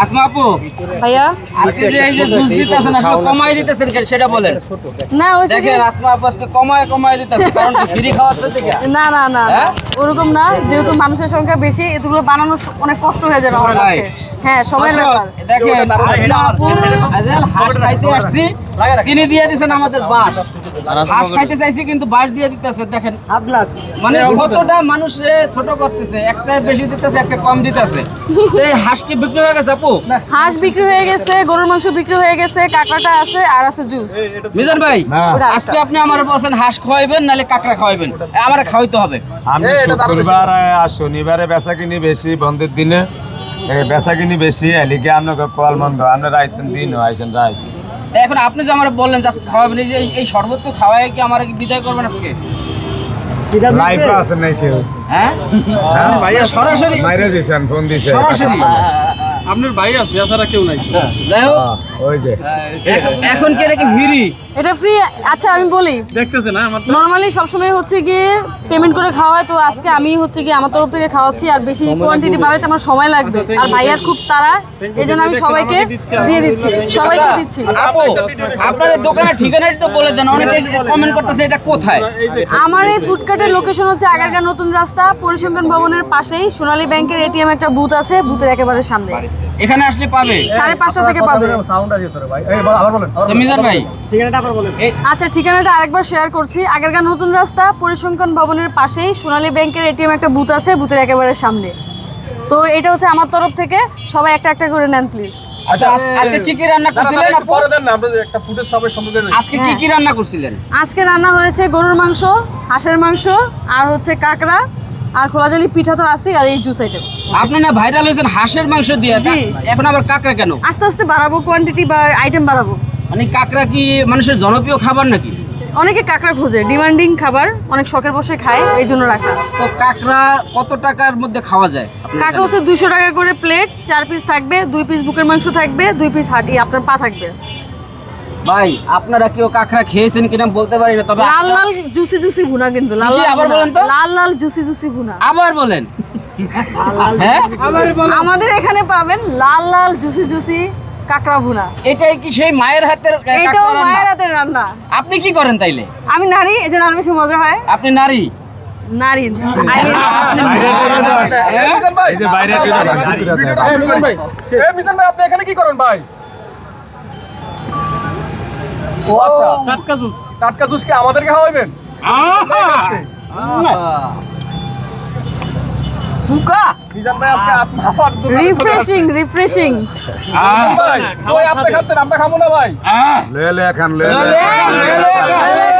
আসমা আপু ভাইয়া? আজকে যে এই যে জুস দিতেছেন আসলে কমাই দিতেছেন কেন সেটা বলেন। না হয়েছে দেখেন আসমা আপু আজকে কমায় কমায় দিতেছে কারণ ফ্রি খাওয়াতে থেকে না না না। হ্যাঁ? ওরকম না যেহেতু মানুষের সংখ্যা বেশি এগুলো বানানো অনেক কষ্ট হয়ে যাবে আমার? হ্যাঁ সময়ের ব্যাপার। দেখেন আসমা আপু আজকাল হাঁস খাইতে আসছি তিনি দিয়ে দিছেন আমাদের বাস হাঁস খাইতে চাইছি কিন্তু বাস দিয়ে দিতেছে দেখেন। মানে কতটা মানুষে ছোট করতেছে একটা বেশি দিতেছে একটা কম দিতেছে। এই হাঁস কি বিক্রি হয়ে গেছে আপু? হাঁস বিক্রি হয়ে গেছে গরুর মাংস বিক্রি হয়ে গেছে কাঁকড়াটা আছে আর আছে জুস মিজান ভাই আজকে আপনি আমার বলছেন হাঁস নালে কাঁকড়া খাওয়াইবেন। আমার খাওয়াইতে হবে। আমি শুক্রবার আর শনিবারে বেচা কিনি বেশি বন্ধের দিনে। বেচা কিনি বেশি এলিকে আপনাকে কল মন্দ আপনারা আইতেন দিন আইছেন রাইত। এখন আপনি যে আমার বললেন যে আজকে খাওয়াবেন এই যে এই- শরবত তো খাওয়ায় কি আমার কি বিদায় করবেন আজকে? লাইফ আছে নাই কেউ হ্যাঁ। হ্যাঁ? সরাসরি মাইরে দিছেন ফোন সরাসরি? আপনার ভাই আছে এছাড়া কেউ নাই। যাই হোক। হ্যাঁ, ওই যে। এখন- কি এটা কি ভিড়ি এটা ফ্রি আচ্ছা আমি বলি। দেখতেছে না আমার তো। নর্মালি সবসময় হচ্ছে গিয়ে পেমেন্ট করে খাওয়ায় তো আজকে আমি হচ্ছে গিয়ে আমার তরফ থেকে খাওয়াচ্ছি আর বেশি কোয়ান্টিটি বাড়াইতে আমার সময় লাগবে। আর ভাইয়ার খুব তাড়া এই জন্য আমি সবাইকে দিয়ে দিচ্ছি সবাইকে দিচ্ছি। আপু আপনার দোকানের ঠিকানাটা একটু বলে দেন অনেকে কমেন্ট করতেছে এটা কোথায়? আমার এই ফুডকার্টের লোকেশন হচ্ছে আগারগাঁ নতুন রাস্তা পরিসংখ্যান ভবনের পাশেই সোনালী ব্যাংকের এটিএম একটা বুথ আছে বুথের একেবারে সামনে। এখানে আসলে পাবে। সাড়ে পাঁচটা থেকে পাবে। তো মিজান ভাই। ঠিকানাটা আবার এই- আচ্ছা ঠিকানাটা আরেকবার শেয়ার করছি। আগেরকার নতুন রাস্তা পরিসংখ্যান ভবনের পাশেই সোনালী ব্যাংকের এটিএম একটা বুথ আছে বুথের একেবারে সামনে। তো এটা হচ্ছে আমার তরফ থেকে। সবাই একটা একটা করে নেন প্লিজ আচ্ছা আজকে কি কি রান্না করছিলেন পরে দেন না আপনাদের একটা ফুটেজ সবাই সম্পর্কে আজকে কি কি রান্না করছিলেন? আজকে রান্না হয়েছে গরুর মাংস হাঁসের মাংস আর হচ্ছে কাঁকড়া। আর খোলাজালি পিঠা তো আছে আর এই জুস আইটেম। আপনি না ভাইরাল হয়েছেন হাঁসের মাংস দিয়ে জি। এখন আবার কাঁকড়া কেন? আস্তে আস্তে বাড়াবো কোয়ান্টিটি বা আইটেম বাড়াবো। মানে কাঁকড়া কি মানুষের জনপ্রিয় খাবার নাকি? অনেকে কাঁকড়া খোঁজে ডিমান্ডিং খাবার অনেক শখের বসে খায় এই জন্য রাখা। তো কাঁকড়া কত টাকার মধ্যে খাওয়া যায়? কাঁকড়া হচ্ছে দুশো টাকা করে প্লেট চার পিস থাকবে দুই পিস বুকের মাংস থাকবে দুই পিস হাঁটি আপনার পা থাকবে। ভাই আপনারা কেউ কাঁকড়া খেয়েছেন কিনা বলতে পারি না তবে লাল লাল জুসি জুসি ভুনা কিন্তু লাল লাল আবার বলেন তো। লাল লাল জুসি জুসি ভুনা আবার বলেন। হ্যাঁ? আমাদের এখানে পাবেন লাল লাল জুসি জুসি কাঁকড়া ভুনা। এটাই কি সেই মায়ের হাতের এটাও মায়ের হাতের রান্না। আপনি কি করেন তাইলে? আমি নারী এই জন্য আরও বেশি মজা হয়। আপনি নারী? নারী। হ্যাঁ? যে ভাই আপনি এখানে কি করেন ভাই? ও আচ্ছা টাটকা জুস টাটকা জুস কি আমাদেরকে খাওয়াবেন আচ্ছা সুকা মিজান ভাই আজকে আফার রিফ্রেশিং রিফ্রেশিং ভাই ওই আপনি খাচ্ছেন আমরা খাব না ভাই লে লে খান লে লয়ে